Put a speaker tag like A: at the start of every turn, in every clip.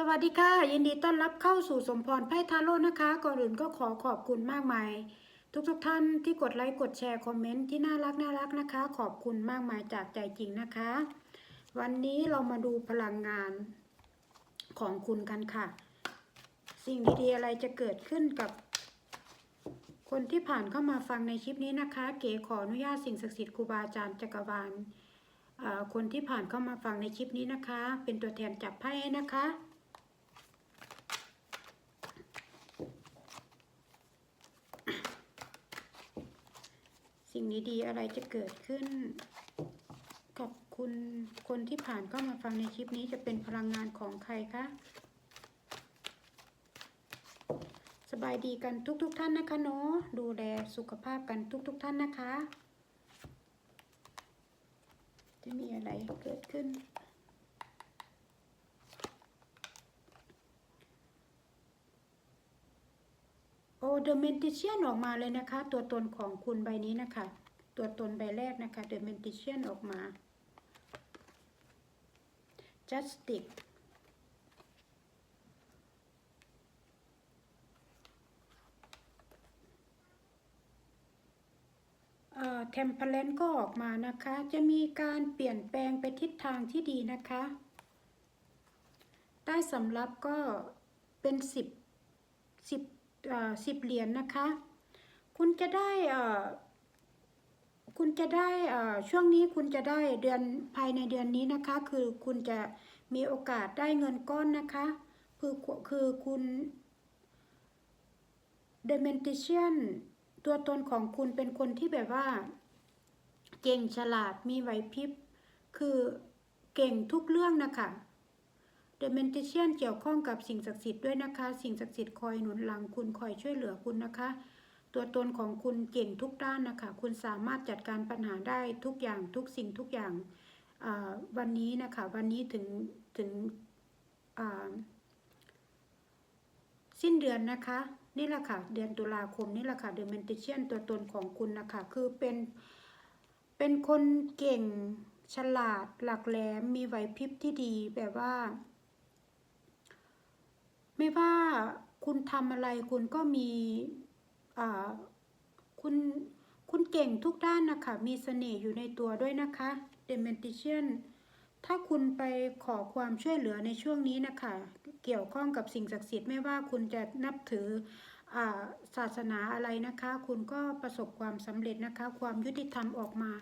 A: สวัสดีค่ะ ยินดีต้อนรับเข้าสู่สมพรไพ่ทาโร่นะคะ ก่อนอื่นก็ขอขอบคุณมากมาย ทุกๆทท่านที่กดไลค์กดแชร์คอมเมนต์ที่น่ารักน่ารักนะคะ ขอบคุณมากมายจากใจจริงนะคะ วันนี้เรามาดูพลังงานของคุณกันค่ะ สิ่งดีๆอะไรจะเกิดขึ้นกับคนที่ผ่านเข้ามาฟังในคลิปนี้นะคะ เก๋ขออนุญาตสิ่งศักดิ์สิทธิ์ครูบาอาจารย์จักรวาลคนที่ผ่านเข้ามาฟังในคลิปนี้นะคะ เป็นตัวแทนจับไพ่นะคะ สิ่งดีๆอะไรจะเกิดขึ้นกับคุณคนที่ผ่านเข้ามาฟังในคลิปนี้จะเป็นพลังงานของใครคะสบายดีกันทุกๆทท่านนะคะเนาะดูแลสุขภาพกันทุกๆทท่านนะคะ จะมีอะไรเกิดขึ้น เดอะเมนติเชียนออกมาเลยนะคะ ตัวตนของคุณใบนี้นะคะ ตัวตนใบแรกนะคะเดอะเมนติเชียนออกมา justice เอ่อ temperance ก็ออกมานะคะ จะมีการเปลี่ยนแปลงไปทิศทางที่ดีนะคะ ใต้สำรับก็เป็นสิบ สิบเหรียญนะคะ คุณจะได้คุณจะได้ช่วงนี้คุณจะได้เดือนภายในเดือนนี้นะคะ คือคุณจะมีโอกาสได้เงินก้อนนะคะ คือคือคุณ The Mentician ตัวตนของคุณเป็นคนที่แบบว่า เก่งฉลาดมีไหวพริบ คือเก่งทุกเรื่องนะคะ The Mentician เกี่ยวข้องกับสิ่งศักดิ์สิทธิ์ด้วยนะคะ สิ่งศักดิ์สิทธิ์คอยหนุนหลังคุณคอยช่วยเหลือคุณนะคะ ตัวตนของคุณเก่งทุกด้านนะคะ คุณสามารถจัดการปัญหาได้ทุกอย่างทุกสิ่งทุกอย่างวันนี้นะคะ วันนี้ถึงถึงสิ้นเดือนนะคะนี่แหละค่ะเดือนตุลาคมนี่แหละค่ะ The Mentician ตัวตนของคุณนะคะคือเป็นเป็นคนเก่งฉลาดหลักแหลมมีไหวพริบที่ดีแบบว่า ไม่ว่าคุณทำอะไรคุณก็มีคุณคุณเก่งทุกด้านนะคะ มีเสน่ห์อยู่ในตัวด้วยนะคะ The Mentician ถ้าคุณไปขอความช่วยเหลือในช่วงนี้นะคะ เกี่ยวข้องกับสิ่งศักดิ์สิทธิ์ไม่ว่าคุณจะนับถือาศาสนาอะไรนะคะ คุณก็ประสบความสำเร็จนะคะ ความยุติธรรมออกมา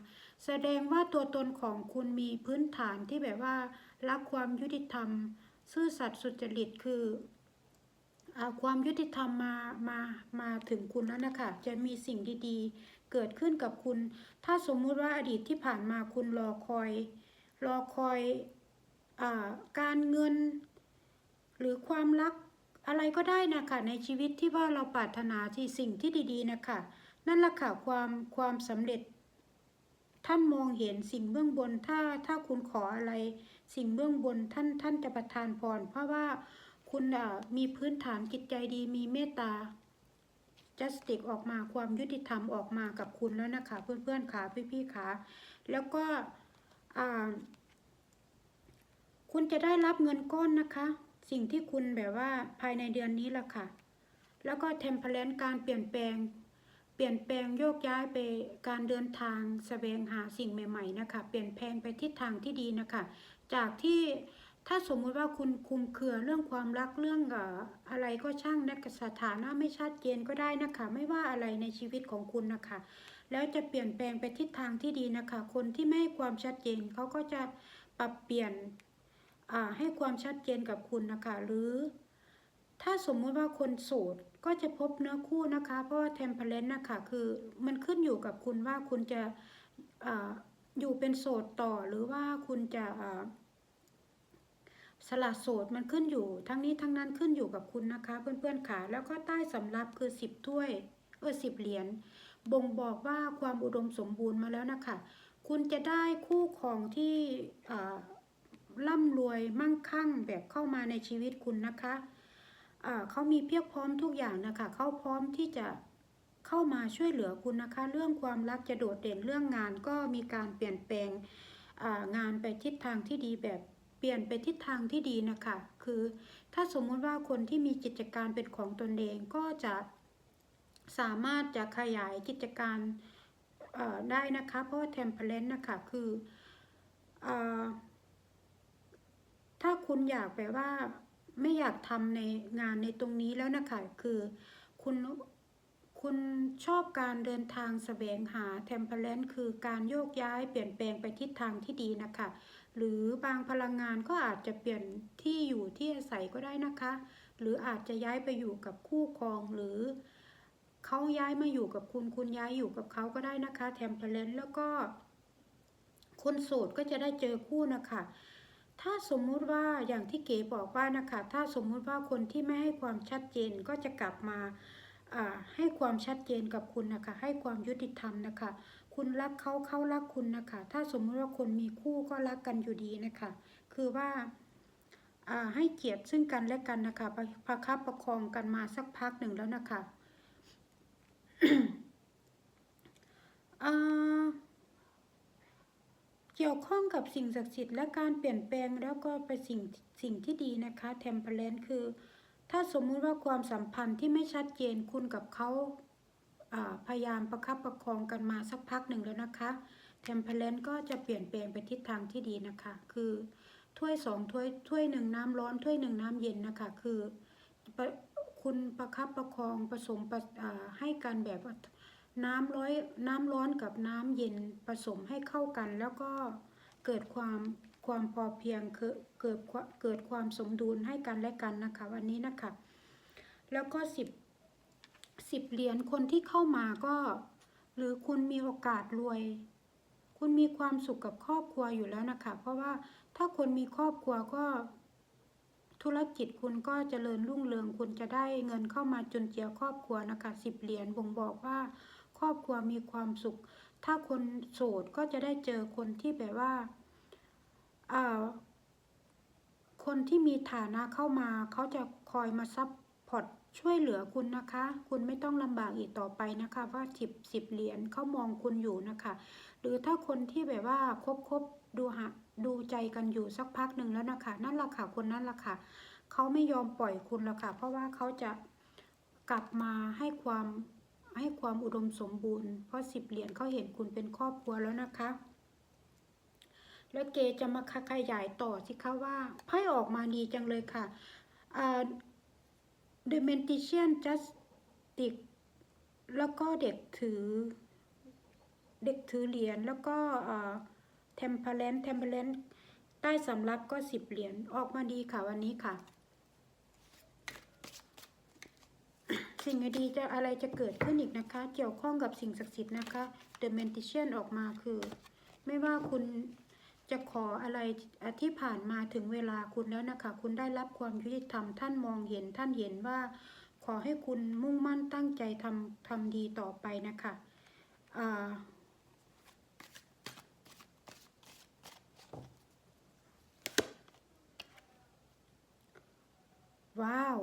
A: แสดงว่าตัวตนของคุณมีพื้นฐานที่แบบว่ารักความยุติธรรม ซื่อสัตย์สุจริตคือ อาความยุติธรรมมามามาถึงคุณแล้วนะคะจะมีสิ่งดีๆ เกิดขึ้นกับคุณ ถ้าสมมุติว่าอดีตที่ผ่านมาคุณรอคอย รอคอยอการเงิน หรือความรักอะไรก็ได้นะคะในชีวิตที่ว่าเราปรารถนาที่สิ่งที่ดีๆนะคะนั่นแหละค่ะความความสำเร็จ ท่านมองเห็นสิ่งเบื้องบนถ้าถ้าคุณขออะไร สิ่งเบื้องบนท่านท่านจะประทานพรเพราะว่า คุณมีพื้นฐานจิตใจดีมีเมตตา justice ออกมาความยุติธรรมออกมากับคุณแล้วนะคะ เพื่อนๆขาพี่ๆขาแล้วก็คุณจะได้รับเงินก้อนนะคะ สิ่งที่คุณแบบว่าภายในเดือนนี้แหละค่ะ แล้วก็เทมเพลนการเปลี่ยนแปลง เปลี่ยนแปลงโยกย้ายไปการเดินทางแสวงหาสิ่งใหม่ ๆ นะคะ เปลี่ยนแปลงไปทิศทางที่ดีนะคะ จากที่ ถ้าสมมุติว่าคุณคุมเครือเรื่องความรักเรื่องเอ่ออะไรก็ช่างนะสถานะไม่ชัดเจนก็ได้นะคะ ไม่ว่าอะไรในชีวิตของคุณนะคะ แล้วจะเปลี่ยนแปลงไปทิศทางที่ดีนะคะ คนที่ไม่ให้ความชัดเจนเขาก็จะปรับเปลี่ยนอ่าให้ความชัดเจนกับคุณนะคะ หรือ ถ้าสมมุติว่าคนโสดก็จะพบเนื้อคู่นะคะ เพราะว่าเทมเพลนนะคะคือมันขึ้นอยู่กับคุณว่าคุณจะอาอยู่เป็นโสดต่อหรือว่าคุณจะอ่า สละโสดมันขึ้นอยู่ ทั้งนี้ทั้งนั้นขึ้นอยู่กับคุณนะคะ เพื่อนๆขาแล้วก็ใต้สำรับคือสิบถ้วย เออสิบเหรียญบ่งบอกว่าความอุดมสมบูรณ์มาแล้วนะคะ คุณจะได้คู่ของที่อ่าร่ำรวยมั่งคั่งแบบเข้ามาในชีวิตคุณนะคะอ่าเขามีเพียบพร้อมทุกอย่างนะคะเขาพร้อมที่จะเข้ามาช่วยเหลือคุณนะคะ เรื่องความรักจะโดดเด่นเรื่องงานก็มีการเปลี่ยนแปลงอ่างานไปทิศทางที่ดีแบบ เปลี่ยนไปทิศทางที่ดีนะคะ คือถ้าสมมุติว่าคนที่มีกิจการเป็นของตนเองก็จะสามารถจะขยายกิจการได้นะคะ เพราะว่า temperance นะคะคืออถ้าคุณอยากแบบว่าไม่อยากทำในงานในตรงนี้แล้วนะคะ คือคุณคุณชอบการเดินทางแสวงหา temperance คือการโยกย้ายเปลี่ยนแปลงไปทิศทางที่ดีนะคะ หรือบางพลังงานก็อาจจะเปลี่ยนที่อยู่ที่อาศัยก็ได้นะคะ หรืออาจจะย้ายไปอยู่กับคู่ครองหรือเขาย้ายมาอยู่กับคุณคุณย้ายอยู่กับเขาก็ได้นะคะ temperance แล้วก็ คนโสดก็จะได้เจอคู่นะคะ ถ้าสมมุติว่าอย่างที่เก๋บอกว่านะคะ ถ้าสมมุติว่าคนที่ไม่ให้ความชัดเจนก็จะกลับมาให้ความชัดเจนกับคุณนะคะ ให้ความยุติธรรมนะคะ คุณรักเขาเขารักคุณนะคะ ถ้าสมมติว่าคนมีคู่ก็รักกันอยู่ดีนะคะ คือว่าให้เกียรติซึ่งกันและกันนะคะประคับประคองกันมาสักพักหนึ่งแล้วนะคะเกี่ยวข้องกับสิ่งศักดิ์สิทธิ์และการเปลี่ยนแปลงแล้วก็เป็นสิ่งสิ่งที่ดีนะคะเทมเพลนคือ ถ้าสมมุติว่าความสัมพันธ์ที่ไม่ชัดเจนคุณกับเขา พยายามประคับประคองกันมาสักพักหนึ่งแล้วนะคะเทมเพลนก็จะเปลี่ยนแปลงไปทิศทางที่ดีนะคะ คือถ้วยสองถ้วยถ้วยหนึ่งน้ำร้อนถ้วยหนึ่งน้ำเย็นนะคะ คือคุณประคับประคองผสมให้กันแบบน้ำร้อยน้ำร้อนกับน้ำเย็นผสมให้เข้ากัน แล้วก็เกิดความความพอเพียงเกิดเกิดความเกิดความสมดุลให้กันและกันนะคะ วันนี้นะคะ แล้วก็สิบ สิบเหรียญคนที่เข้ามาก็ หรือคุณมีโอกาสรวย คุณมีความสุขกับครอบครัวอยู่แล้วนะคะ เพราะว่าถ้าคนมีครอบครัวก็ ธุรกิจคุณก็เจริญรุ่งเรืองคุณจะได้เงินเข้ามาจุนเจือครอบครัวนะคะสิบเหรียญบ่งบอกว่าครอบครัวมีความสุข ถ้าคนโสดก็จะได้เจอคนที่แบบว่าอ่าคนที่มีฐานะเข้ามาเขาจะคอยมาซับพอร์ต ช่วยเหลือคุณนะคะ คุณไม่ต้องลำบากอีกต่อไปนะคะ ว่าสิบสิบเหรียญเขามองคุณอยู่นะคะ หรือถ้าคนที่แบบว่าคบคบดูหะดูใจกันอยู่สักพักหนึ่งแล้วนะคะ นั่นแหละค่ะคนนั้นแหละค่ะเขาไม่ยอมปล่อยคุณแล้วค่ะ เพราะว่าเขาจะกลับมาให้ความให้ความอุดมสมบูรณ์ เพราะสิบเหรียญเขาเห็นคุณเป็นครอบครัวแล้วนะคะ แล้วเกจะมาขยายต่อสิคะว่าไพ่ออกมาดีจังเลยค่ะ The Magician Justice แล้วก็เด็กถือ เด็กถือเหรียญแล้วก็เทมเพลนเทมเพลนใต้สำรับก็สิบเหรียญออกมาดีค่ะวันนี้ค่ะ สิ่งดีจะอะไรจะเกิดขึ้นอีกนะคะ เกี่ยวข้องกับสิ่งศักดิ์สิทธิ์นะคะ The Magician ออกมาคือ ไม่ว่าคุณ จะขออะไรที่ผ่านมาถึงเวลาคุณแล้วนะคะ คุณได้รับความยุติธรรมท่านมองเห็นท่านเห็นว่า ขอให้คุณมุ่งมั่นตั้งใจทำทำดีต่อไปนะคะว้าว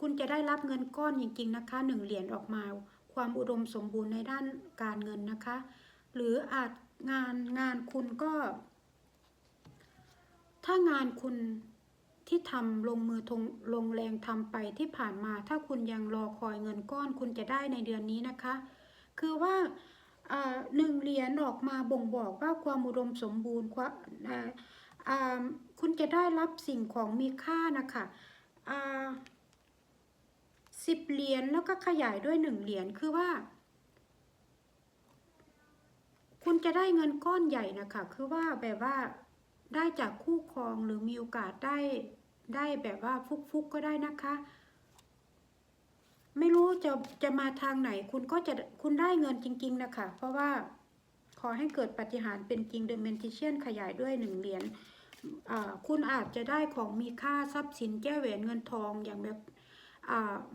A: คุณจะได้รับเงินก้อนจริง ๆ นะคะหนึ่งเหรียญออกมา ความอุดมสมบูรณ์ในด้านการเงินนะคะ หรืออาจ งานงานคุณก็ ถ้างานคุณที่ทำลงมือทงลงแรงทำไปที่ผ่านมา ถ้าคุณยังรอคอยเงินก้อนคุณจะได้ในเดือนนี้นะคะ คือว่าหนึ่งเหรียญออกมาบ่งบอกว่าความอุดมสมบูรณ์ความคุณจะได้รับสิ่งของมีค่านะคะสิบเหรียญแล้วก็ขยายด้วยหนึ่งเหรียญคือว่า คุณจะได้เงินก้อนใหญ่นะคะคือว่าแบบว่าได้จากคู่ครองหรือมีโอกาสได้ได้แบบว่าฟุกๆก็ได้นะคะ ไม่รู้จะจะมาทางไหน คุณก็จะคุณได้เงินจริง ๆนะคะ เพราะว่าขอให้เกิดปฏิหารเป็นจริงเดอะเมนติเชียนขยายด้วยหนึ่งเหรียญคุณอาจจะได้ของมีค่าทรัพย์สินแก้วแหวนเงินทองอย่างแบบ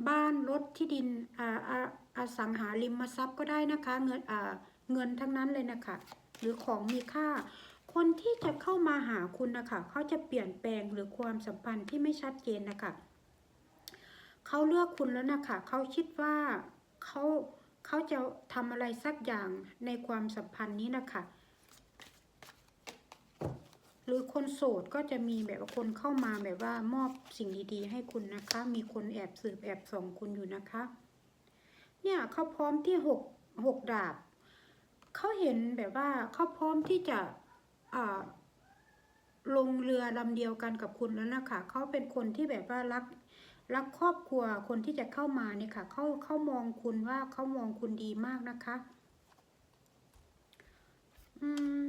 A: บ้านรถที่ดินอสังหาริมทรัพย์ก็ได้นะคะ เงิน เงินทั้งนั้นเลยนะคะ หรือของมีค่า คนที่จะเข้ามาหาคุณนะคะเขาจะเปลี่ยนแปลงหรือความสัมพันธ์ที่ไม่ชัดเจนนะคะเขาเลือกคุณแล้วนะคะเขาคิดว่าเขาเขาจะทำอะไรสักอย่างในความสัมพันธ์นี้นะคะหรือคนโสดก็จะมีแบบว่าคนเข้ามาแบบว่ามอบสิ่งดีๆ ให้คุณนะคะ มีคนแอบสืบแอบส่องคุณอยู่นะคะ เนี่ยเขาพร้อมที่หกหกดาบ เขาเห็นแบบว่าเขาพร้อมที่จะลงเรือลำเดียวกันกับคุณแล้วนะคะเขาเป็นคนที่แบบว่ารักรักครอบครัวคนที่จะเข้ามาเนี่ยค่ะเขาเขามองคุณว่าเขามองคุณดีมากนะคะอืม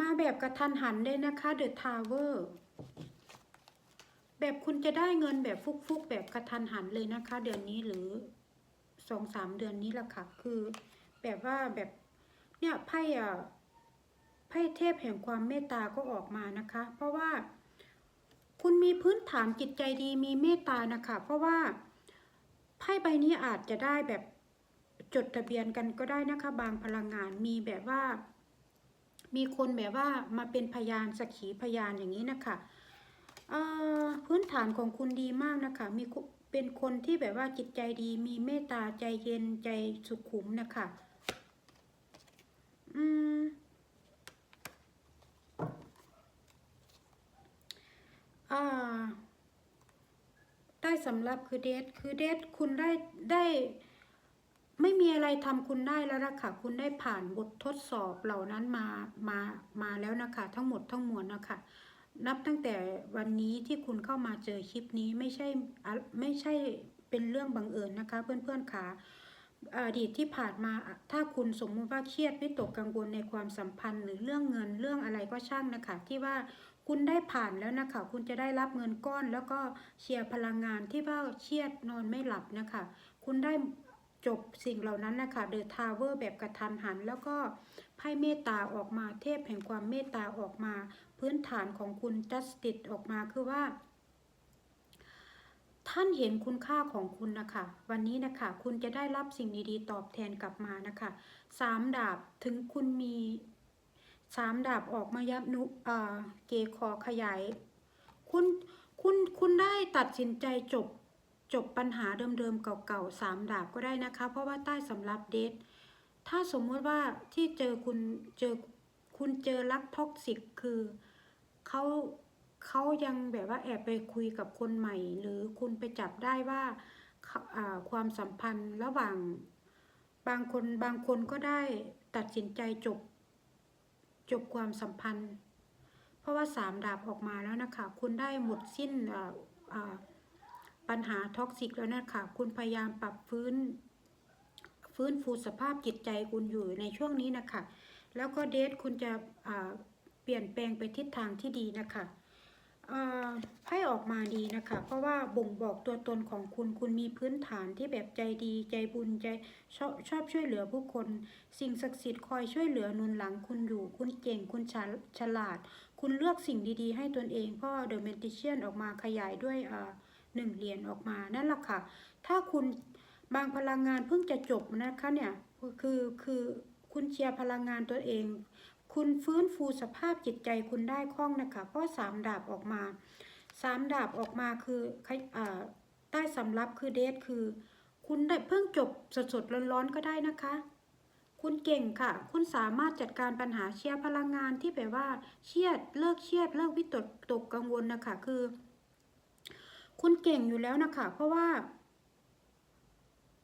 A: มาแบบกระทันหันเลยนะคะเดอะทาวเวอร์ แบบคุณจะได้เงินแบบฟุกๆแบบกระทันหันเลยนะคะ เดือนนี้หรือสองสามเดือนนี้ละค่ะ คือ แบบว่าแบบเนี่ยไพ่อะไพ่เทพแห่งความเมตตาก็ออกมานะคะ เพราะว่า คุณมีพื้นฐานจิตใจดีมีเมตตานะคะ เพราะว่าไพ่ใบนี้อาจจะได้แบบจดทะเบียนกันก็ได้นะคะ บางพลังงานมีแบบว่า มีคนแบบว่ามาเป็นพยานสักขีพยานอย่างนี้นะคะ พื้นฐานของคุณดีมากนะคะ มีเป็นคนที่แบบว่าจิตใจดี มีเมตตาใจเย็นใจสุขุมนะคะอืมอ่าได้สำหรับคือเดทคือเดทคุณได้ได้ไม่มีอะไรทำคุณได้แล้วล่ะค่ะ คุณได้ผ่านบททดสอบเหล่านั้นมา มา มาแล้วนะคะ ทั้งหมดทั้งมวลนะคะ นับตั้งแต่วันนี้ที่คุณเข้ามาเจอคลิปนี้ไม่ใช่ไม่ใช่เป็นเรื่องบังเอิญนะคะ เพื่อนๆค่ะอดีตที่ผ่านมาถ้าคุณสมมติว่าเครียดวิตกกังวลในความสัมพันธ์ หรือเรื่องเงินเรื่องอะไรก็ช่างนะคะ ที่ว่าคุณได้ผ่านแล้วนะคะ คุณจะได้รับเงินก้อน แล้วก็เชียร์พลังงานที่ว่าเครียดนอนไม่หลับนะคะ คุณได้จบสิ่งเหล่านั้นนะคะเดอะทาวเวอร์แบบกระทันหัน แล้วก็ไพ่เมตตาออกมาเทพแห่งความเมตตาออกมา พื้นฐานของคุณจัสติดออกมาคือว่า ท่านเห็นคุณค่าของคุณนะคะ วันนี้นะคะ คุณจะได้รับสิ่งดีๆ ตอบแทนกลับมานะคะสามดาบถึงคุณมีสามดาบออกมายับนุอ่าเกคอขยาย คุณคุณคุณได้ตัดสินใจจบจบปัญหาเดิมๆเก่าๆสามดาบก็ได้นะคะ เพราะว่าใต้สำรับเดทถ้าสมมติว่าที่เจอคุณเจอ คุณเจอรักท็อกซิกคือเขาเขายังแบบว่าแอบไปคุยกับคนใหม่ หรือคุณไปจับได้ว่าความสัมพันธ์ระหว่างบางคนบางคนก็ได้ตัดสินใจจบ จบความสัมพันธ์ เพราะว่าสามดาบออกมาแล้วนะคะ คุณได้หมดสิ้นปัญหาท็อกซิกแล้วนะคะคุณพยายามปรับฟื้น ฟื้นฟูสภาพจิตใจคุณอยู่ในช่วงนี้นะคะ แล้วก็เดทคุณจะเปลี่ยนแปลงไปทิศทางที่ดีนะคะไพ่ออกมาดีนะคะ เพราะว่าบ่งบอกตัวตนของคุณ คุณมีพื้นฐานที่แบบใจดี ใจบุญ ใจชอบชอบช่วยเหลือผู้คน สิ่งศักดิ์สิทธิ์คอยช่วยเหลือนุนหลังคุณอยู่ คุณเก่ง คุณฉลฉลาด คุณเลือกสิ่งดีๆ ให้ตนเอง เพราะเดอะเมนติเชียนออกมาขยายด้วยหนึ่งเหรียญออกมา นั่นแหละค่ะ ถ้าคุณบางพลังงานเพิ่งจะจบนะคะเนี่ย คือ คือ คุณเชียร์พลังงานตัวเอง คุณฟื้นฟูสภาพจิตใจคุณได้คล่องนะคะ เพราะสามดาบออกมาสามดาบออกมาคืออใต้สำรับคือเดทคือ คุณได้เพิ่งจบสดๆร้อนๆก็ได้นะคะ คุณเก่งค่ะ คุณสามารถจัดการปัญหาเชียร์พลังงานที่แบบว่าเครียดเลิกเครียดเลิกวิตกตกกังวลนะคะคือ คุณเก่งอยู่แล้วนะคะ เพราะว่า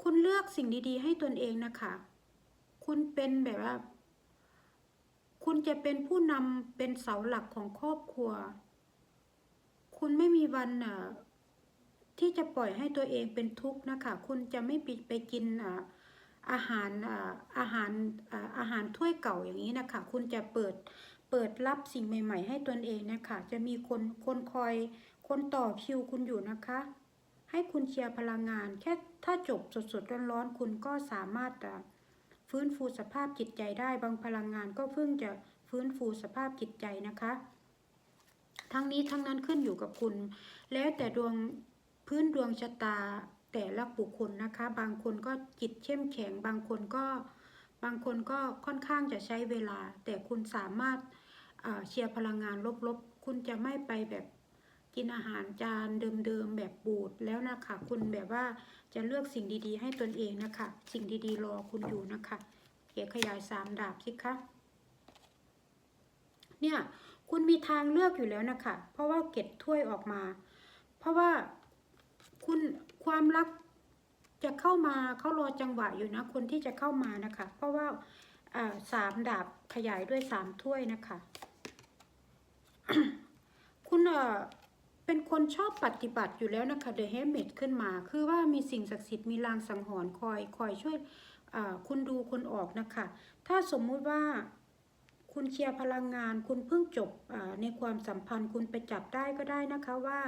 A: คุณเลือกสิ่งดีๆ ให้ตนเองนะคะ คุณเป็นแบบว่า คุณจะเป็นผู้นำเป็นเสาหลักของครอบครัว คุณไม่มีวันอะที่จะปล่อยให้ตัวเองเป็นทุกข์นะคะ คุณจะไม่ปิดไปกินอะอาหารอะอาหารอะอาหารถ้วยเก่าอย่างนี้นะคะ คุณจะเปิดเปิดรับสิ่งใหม่ ๆ ให้ตนเองนะคะ จะมีคนคนคอยคนต่อคิวคุณอยู่นะคะ ให้คุณเชียร์พลังงาน แค่ถ้าจบสดๆร้อนๆคุณก็สามารถอะ ฟื้นฟูสภาพจิตใจได้ บางพลังงานก็เพิ่งจะฟื้นฟูสภาพจิตใจนะคะ ทั้งนี้ทั้งนั้นขึ้นอยู่กับคุณ แล้วแต่ดวงพื้นดวงชะตาแต่ละบุคคลนะคะ บางคนก็จิตเข้มแข็ง บางคนก็บางคนก็ค่อนข้างจะใช้เวลา แต่คุณสามารถเชียร์พลังงานลบๆ คุณจะไม่ไปแบบกินอาหารจานเดิมๆแบบบูดแล้วนะคะ คุณแบบว่า จะเลือกสิ่งดีๆ ให้ตนเองนะคะ สิ่งดีๆ รอคุณอยู่นะคะเกียขยายสามดาบสิคะ เนี่ย คุณมีทางเลือกอยู่แล้วนะคะ เพราะว่าเก็บถ้วยออกมา เพราะว่าคุณความรักจะเข้ามาเขารอจังหวะอยู่นะ คนที่จะเข้ามานะคะ เพราะว่าอ่าสามดาบขยายด้วยสามถ้วยนะคะ คุณเอ่อ เป็นคนชอบปฏิบัติอยู่แล้วนะคะ The h e m e t ขึ้นมา คือว่ามีสิ่งศักดิ์สิทธิ์มีลางสังหรณ์คอยคอยช่วยคุณดูคุณออกนะคะ ถ้าสมมุติว่าคุณเคลียร์พลังงาน คุณเพิ่งจบในความสัมพันธ์ คุณไปจับได้ก็ได้นะคะว่า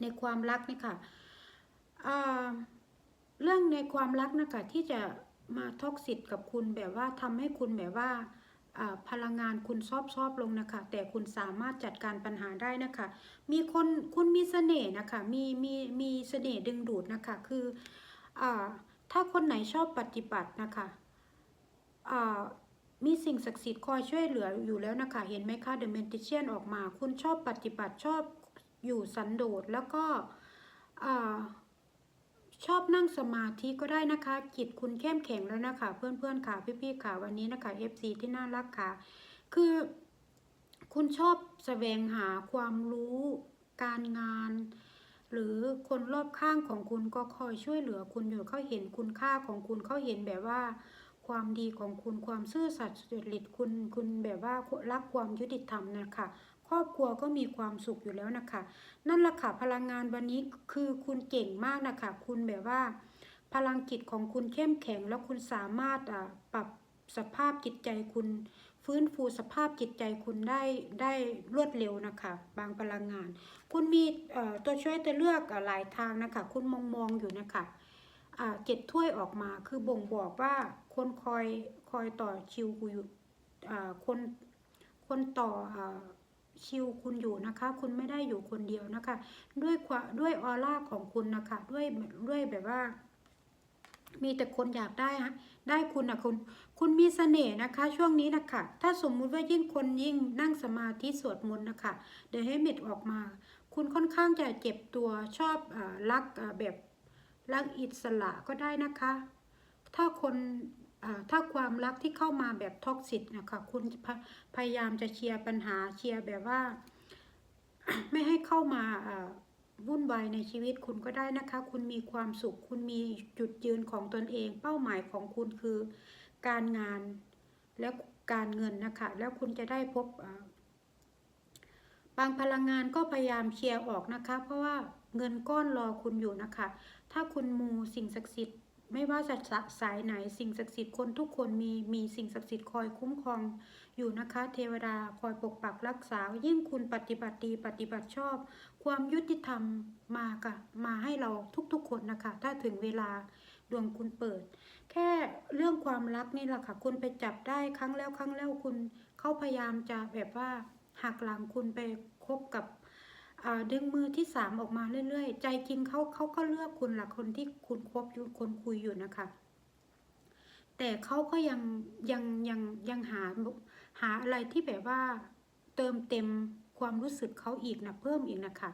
A: ในความรักเนี่ยค่ะเรื่องในความรักนะคะที่จะมาท็อกซิตกับคุณแบบว่าทำให้คุณแบบว่า พลังงานคุณซอบซอบลงนะคะ แต่คุณสามารถจัดการปัญหาได้นะคะ มีคนคุณมีเสน่ห์นะคะมีมีมีเสน่ห์ดึงดูดนะคะคืออถ้าคนไหนชอบปฏิบัตินะคะมีสิ่งศักดิ์สิทธิ์คอยช่วยเหลืออยู่แล้วนะคะ เห็นไหมคะ The Magician ออกมา คุณชอบปฏิบัติชอบอยู่สันโดษแล้วก็ ชอบนั่งสมาธิก็ได้นะคะ จิตคุณเข้มแข็งแล้วนะคะ เพื่อนๆค่ะพี่ๆค่ะวันนี้นะคะ FC ที่น่ารักค่ะ คือคุณชอบแสวงหาความรู้การงาน หรือคนรอบข้างของคุณก็คอยช่วยเหลือคุณอยู่เขาเห็นคุณค่าของคุณเขาเห็นแบบว่า ความดีของคุณความซื่อสัตย์สุจริตคุณคุณแบบว่ารักความยุติธรรมนะคะ ครอบครัวก็มีความสุขอยู่แล้วนะคะ นั่นแหละค่ะพลังงานวันนี้คือคุณเก่งมากนะคะ คุณแบบว่า พลังจิตของคุณเข้มแข็ง แล้วคุณสามารถอ่าปรับสภาพจิตใจคุณ ฟื้นฟูสภาพจิตใจคุณได้ได้รวดเร็วนะคะ บางพลังงาน คุณมีตัวช่วยตัวเลือกหลายทางนะคะ คุณมองมองอยู่นะคะอ่าเจ็ดถ้วยออกมาคือบ่งบอกว่าคนคอยคอยต่อชิวคุณอยู่อ่าคนคนต่ออ่าชิวคุณอยู่นะคะ คุณไม่ได้อยู่คนเดียวนะคะ ด้วยความด้วยออร่าของคุณนะคะ ด้วยด้วยแบบว่า มีแต่คนอยากได้ฮะได้คุณนะคุณ คุณมีเสน่ห์นะคะ ช่วงนี้นะคะ ถ้าสมมุติว่ายิ่งคนยิ่งนั่งสมาธิสวดมนต์นะคะ เดี๋ยวให้เม็ดออกมา คุณค่อนข้างจะเจ็บตัวชอบอรักแบบรักอิสระก็ได้นะคะ ถ้าคน ถ้าความรักที่เข้ามาแบบท็อกซิตนะคะคุณพยพยายามจะเคลียร์ปัญหาเคลียร์แบบว่า ไม่ให้เข้ามาวุ่นวายในชีวิตคุณก็ได้นะคะ คุณมีความสุข คุณมีจุดยืนของตนเอง เป้าหมายของคุณคือการงานและการเงินนะคะ แล้วคุณจะได้พบบางพลังงานก็พยายามเคลียร์ออกนะคะ เพราะว่าเงินก้อนรอคุณอยู่นะคะ ถ้าคุณมูสิ่งศักดิ์สิทธิ์ ไม่ว่าจะสายไหนสิ่งศักดิ์สิทธิ์คนทุกคนมีมีสิ่งศักดิ์สิทธิ์คอยคุ้มครองอยู่นะคะ เทวดาคอยปกปักรักษา ยิ่งคุณปฏิบัติดีปฏิบัติชอบ ความยุติธรรมมาค่ะมาให้เราทุกๆคนนะคะ ถ้าถึงเวลาดวงคุณเปิด แค่เรื่องความรักนี่แหละค่ะ คุณไปจับได้ครั้งแล้วครั้งแล้วคุณเขาพยายามจะแบบว่าหักหลังคุณไปคบกับ ดึงมือที่สามออกมาเรื่อยๆ ใจจริงเขาเขาก็เลือกคุณละคนที่คุณคบอยู่คนคุยอยู่นะคะ แต่เขาก็ยังยังยังยังหาหาอะไรที่แบบว่าเติมเต็มความรู้สึกเขาอีกนะเพิ่มอีกนะคะ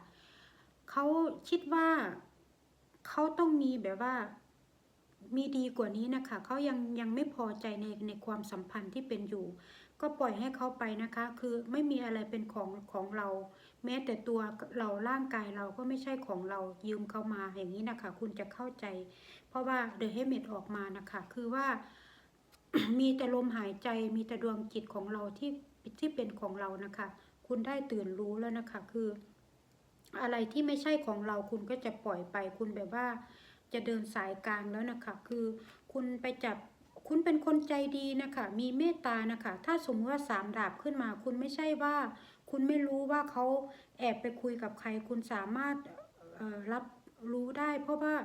A: เขาคิดว่าเขาต้องมีแบบว่ามีดีกว่านี้นะคะเขายังยังไม่พอใจในในความสัมพันธ์ที่เป็นอยู่ ก็ปล่อยให้เขาไปนะคะ คือไม่มีอะไรเป็นของของเรา แม้แต่ตัวเราร่างกายเราก็ไม่ใช่ของเรายืมเขามาอย่างนี้นะคะ คุณจะเข้าใจ เพราะว่าเดอะเฮมิตออกมานะคะ คือว่า มีแต่ลมหายใจมีแต่ดวงจิตของเราที่ที่เป็นของเรานะคะ คุณได้ตื่นรู้แล้วนะคะ คือ อะไรที่ไม่ใช่ของเราคุณก็จะปล่อยไป คุณแบบว่า จะเดินสายกลางแล้วนะคะ คือคุณไปจับคุณเป็นคนใจดีนะคะ มีเมตตานะคะ ถ้าสมมติว่าสามดาบขึ้นมา คุณไม่ใช่ว่า คุณไม่รู้ว่าเขาแอบไปคุยกับใคร คุณสามารถรับรู้ได้ เพราะว่า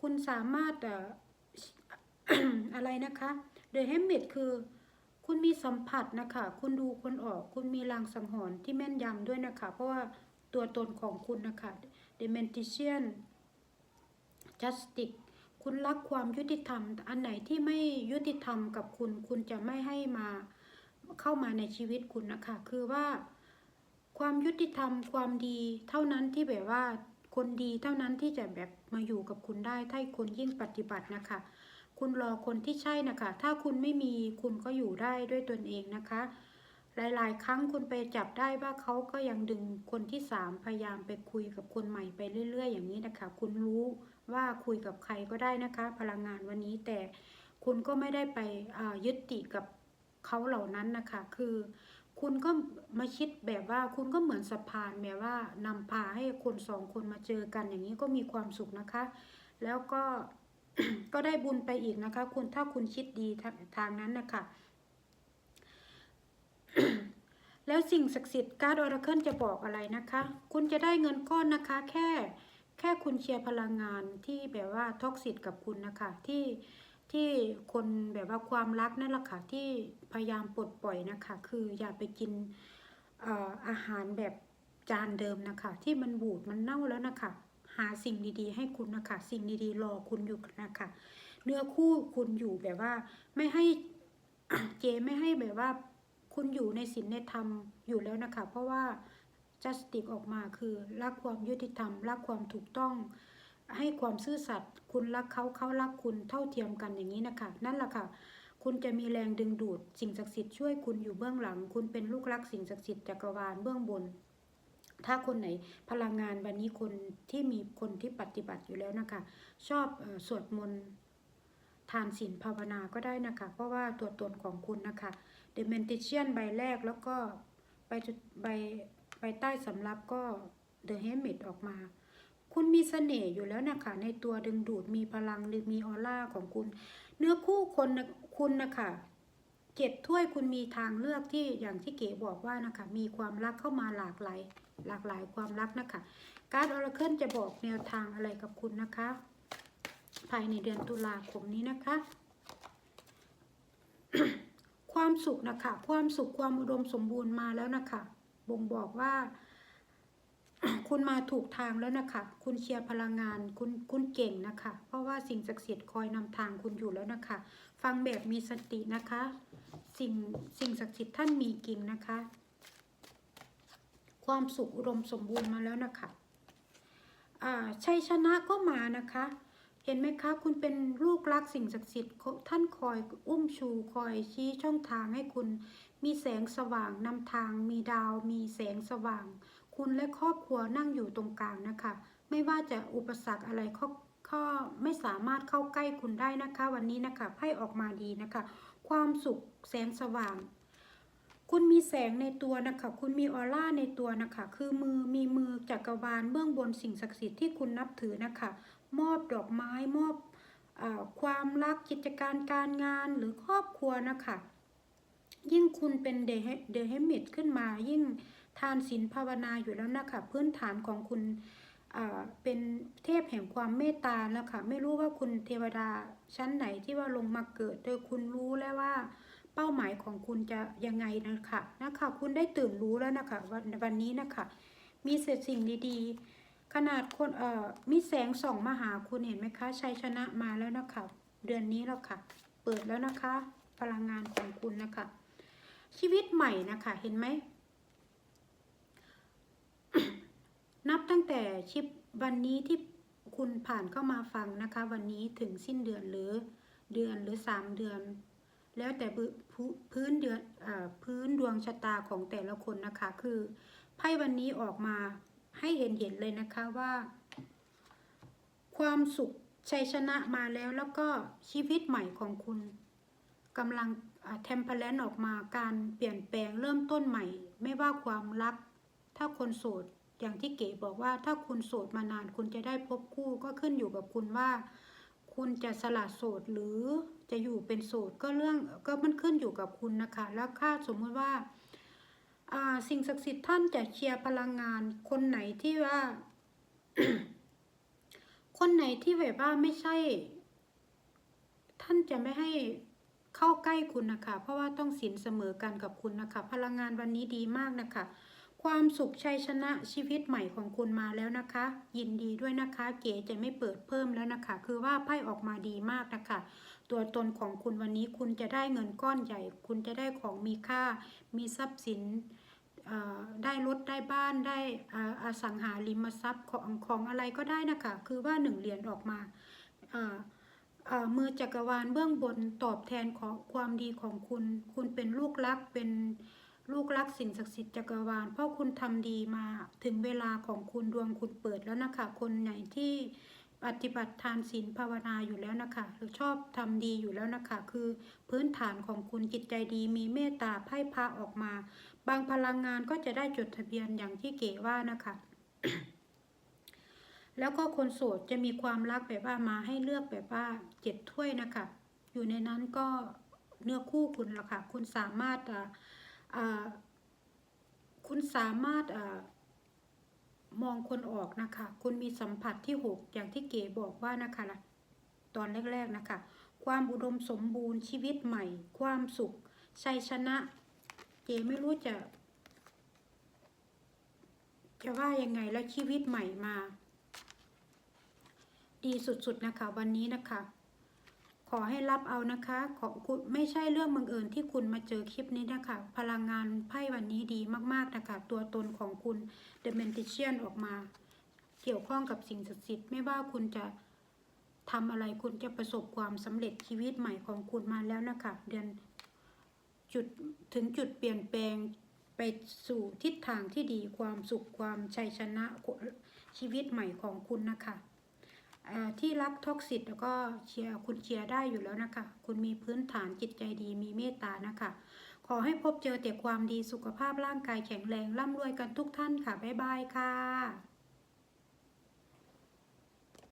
A: คุณสามารถออะไรนะคะ The h a m i t คือคุณมีสัมผัสนะคะ คุณดูคนออก คุณมีลางสังหรณ์ที่แม่นยำด้วยนะคะ เพราะว่าตัวตนของคุณนะคะ The Magician justice คุณรักความยุติธรรม อันไหนที่ไม่ยุติธรรมกับคุณ คุณจะไม่ให้มาเข้ามาในชีวิตคุณนะคะ คือว่า ความยุติธรรมความดีเท่านั้นที่แบบว่าคนดีเท่านั้นที่จะแบบมาอยู่กับคุณได้ถ้าคนยิ่งปฏิบัตินะคะ คุณรอคนที่ใช่นะคะ ถ้าคุณไม่มีคุณก็อยู่ได้ด้วยตนเองนะคะ หลาย ๆ ครั้งคุณไปจับได้ว่าเขาก็ยังดึงคนที่สามพยายามไปคุยกับคนใหม่ไปเรื่อย ๆ อย่างนี้นะคะ คุณรู้ว่าคุยกับใครก็ได้นะคะ พลังงานวันนี้แต่คุณก็ไม่ได้ไปยึดติกับเขาเหล่านั้นนะคะ คือ คุณก็มาคิดแบบว่าคุณก็เหมือนสะพานแบบว่านำพาให้คนสองคนมาเจอกันอย่างนี้ก็มีความสุขนะคะ แล้วก็ก็ได้บุญไปอีกนะคะ คุณถ้าคุณคิดดีทางนั้นนะคะแล้วสิ่งศักดิ์สิทธิ์การ์ดออร์เคิลจะบอกอะไรนะคะ คุณจะได้เงินก้อนนะคะ แค่แค่คุณเชียร์พลังงานที่แบบว่าท็อกซิตกับคุณนะคะ ที่ ที่คนแบบว่าความรักนั่นแหละค่ะที่พยายามปลดปล่อยนะคะ คืออย่าไปกินอาหารแบบจานเดิมนะคะ ที่มันบูดมันเน่าแล้วนะคะ หาสิ่งดีๆ ให้คุณนะคะ สิ่งดีๆ รอคุณอยู่นะคะ เนื้อคู่คุณอยู่แบบว่า ไม่ให้เจไม่ให้แบบว่า คุณอยู่ในศีลในธรรมอยู่แล้วนะคะ เพราะว่า justice ออกมาคือรักความยุติธรรมรักความถูกต้อง ให้ความซื่อสัตย์คุณรักเขาเขารักคุณเท่าเทียมกันอย่างนี้นะคะนั่นแหละค่ะ คุณจะมีแรงดึงดูด สิ่งศักดิ์สิทธิ์ช่วยคุณอยู่เบื้องหลัง คุณเป็นลูกรักสิ่งศักดิ์สิทธิ์จักรวาลเบื้องบน ถ้าคนไหนพลังงานวันนี้คนที่มีคนที่ปฏิบัติอยู่แล้วนะคะ ชอบสวดมนต์ทานศีลภาวนาก็ได้นะคะ เพราะว่าตัวตนของคุณนะคะ The m e n t i c i a n ใบแรกแล้วก็ใบใบใบใต้สำรับก็ The Hermit ออกมา คุณมีเสน่ห์อยู่แล้วนะคะในตัวดึงดูดมีพลังหรือมีออร่าของคุณ เนื้อคู่คนคุณนะคะเจ็ดถ้วยคุณมีทางเลือกที่อย่างที่เก๋บอกว่านะคะ มีความรักเข้ามาหลากหลายหลากหลายความรักนะคะ การออร์เคิลจะบอกแนวทางอะไรกับคุณนะคะ ภายในเดือนตุลาคมนี้นะคะ ความสุขนะคะ ความสุขความอุดมสมบูรณ์มาแล้วนะคะ บ่งบอกว่า คุณมาถูกทางแล้วนะคะ คุณเชียร์พลังงาน คุณคุณเก่งนะคะ เพราะว่าสิ่งศักดิ์สิทธิ์คอยนำทางคุณอยู่แล้วนะคะ ฟังแบบมีสตินะคะ สิ่งสิ่งศักดิ์สิทธิ์ท่านมีจริงนะคะ ความสุขอุดมสมบูรณ์มาแล้วนะคะอ่าชัยชนะก็มานะคะ เห็นไหมคะ คุณเป็นลูกรักสิ่งศักดิ์สิทธิ์ท่านคอยอุ้มชูคอยชี้ช่องทางให้คุณ มีแสงสว่างนำทาง มีดาว มีแสงสว่าง คุณและครอบครัวนั่งอยู่ตรงกลางนะคะ ไม่ว่าจะอุปสรรคอะไรข้อข้อไม่สามารถเข้าใกล้คุณได้นะคะ วันนี้นะคะไพ่ออกมาดีนะคะ ความสุขแสงสว่าง คุณมีแสงในตัวนะคะ คุณมีออร่าในตัวนะคะ คือมือมีมือจักรวาลเบื้องบนสิ่งศักดิ์สิทธิ์ที่คุณนับถือนะคะ มอบดอกไม้มอบอความรักกิจการการงานหรือครอบครัวนะคะ ยิ่งคุณเป็นเดเดเฮมิตขึ้นมายิ่ง ทานศีลภาวนาอยู่แล้วนะคะพื้นฐานของคุณเป็นเทพแห่งความเมตตาแล้วค่ะไม่รู้ว่าคุณเทวดาชั้นไหนที่ว่าลงมาเกิดโดยคุณรู้แล้วว่าเป้าหมายของคุณจะยังไงนะคะนะคะคุณได้ตื่นรู้แล้วนะคะวันวันนี้นะคะมีเศษสิ่งดีๆ ขนาดคนเอ่อมีแสงส่องมาหาคุณเห็นไหมคะชัยชนะมาแล้วนะคะเดือนนี้แล้วค่ะ เปิดแล้วนะคะ พลังงานของคุณนะคะ ชีวิตใหม่นะคะเห็นไหม นับตั้งแต่ชิปวันนี้ที่คุณผ่านเข้ามาฟังนะคะ วันนี้ถึงสิ้นเดือนหรือเดือนหรือสามเดือน แล้วแต่พื้นเดือนอพื้นดวงชะตาของแต่ละคนนะคะ คือไพ่วันนี้ออกมาให้เห็นเห็นเลยนะคะว่า ความสุขชัยชนะมาแล้วแล้วก็ชีวิตใหม่ของคุณกำลังเทมเพลนออกมาการเปลี่ยนแปลงเริ่มต้นใหม่ ไม่ว่าความรัก ถ้าคนโสด อย่างที่เก๋บอกว่าถ้าคุณโสดมานานคุณจะได้พบคู่ก็ขึ้นอยู่กับคุณว่า คุณจะสละโสดหรือจะอยู่เป็นโสดก็เรื่องก็มันขึ้นอยู่กับคุณนะคะ แล้วค่าสมมติว่าอ่าสิ่งศักดิ์สิทธิ์ท่านจะเชียร์พลังงาน คนไหนที่ว่า คนไหนที่แบบว่าไม่ใช่ ท่านจะไม่ให้เข้าใกล้คุณนะคะ เพราะว่าต้องสินเสมอกันกับคุณนะคะ พลังงานวันนี้ดีมากนะคะ ความสุขชัยชนะชีวิตใหม่ของคุณมาแล้วนะคะ ยินดีด้วยนะคะ เก๋จะไม่เปิดเพิ่มแล้วนะคะ คือว่าไพ่ออกมาดีมากนะคะ ตัวตนของคุณวันนี้คุณจะได้เงินก้อนใหญ่ คุณจะได้ของมีค่า มีทรัพย์สินได้รถได้บ้านได้อาสังหาริมทรัพย์ของของอะไรก็ได้นะคะ คือว่าหนึ่งเหรียญออกมาเอ่อเอ่อมือจักรวาลเบื้องบนตอบแทนของความดีของคุณ คุณเป็นลูกรักเป็น ลูกรักสิ่งศักดิ์สิทธิ์จักรวาลเพราะคุณทำดีมาถึงเวลาของคุณดวงคุณเปิดแล้วนะคะ คนไหนที่ปฏิบัติทานศีลภาวนาอยู่แล้วนะคะ หรือชอบทำดีอยู่แล้วนะคะ คือพื้นฐานของคุณจิตใจดี มีเมตตาไพ่พาออกมา บางพลังงานก็จะได้จดทะเบียนอย่างที่เก๋ว่านะคะแล้วก็คนโสดจะมีความรักแบบว่ามาให้เลือกแบบว่าเจ็ดถ้วยนะคะ อยู่ในนั้นก็เนื้อคู่คุณละค่ะ คุณสามารถ คุณสามารถอมองคนออกนะคะ คุณมีสัมผัสที่หกอย่างที่เก๋บอกว่านะคะล่ะตอนแรกๆนะคะ ความอุดมสมบูรณ์ชีวิตใหม่ ความสุข ชัยชนะ เก๋ไม่รู้จะ จะว่ายังไงแล้วชีวิตใหม่มา ดีสุดๆนะคะวันนี้นะคะ ขอให้รับเอานะคะขอไม่ใช่เรื่องบังเอิญที่คุณมาเจอคลิปนี้นะคะ พลังงานไพ่วันนี้ดีมากๆนะคะ ตัวตนของคุณ The Magician ออกมา เกี่ยวข้องกับสิ่งศักดิ์สิทธิ์ไม่ว่าคุณจะทำอะไรคุณจะประสบความสำเร็จชีวิตใหม่ของคุณมาแล้วนะคะ เดือนจุดถึงจุดเปลี่ยนแปลงไปสู่ทิศทางที่ดีความสุขความชัยชนะชีวิตใหม่ของคุณนะคะ ที่รักท็อกซิตแล้วก็เชียร์คุณเชียร์ได้อยู่แล้วนะคะ คุณมีพื้นฐานจิตใจดีมีเมตตานะคะ ขอให้พบเจอแต่ความดีสุขภาพร่างกายแข็งแรงร่ำรวยกันทุกท่านค่ะ บ๊ายบายค่ะ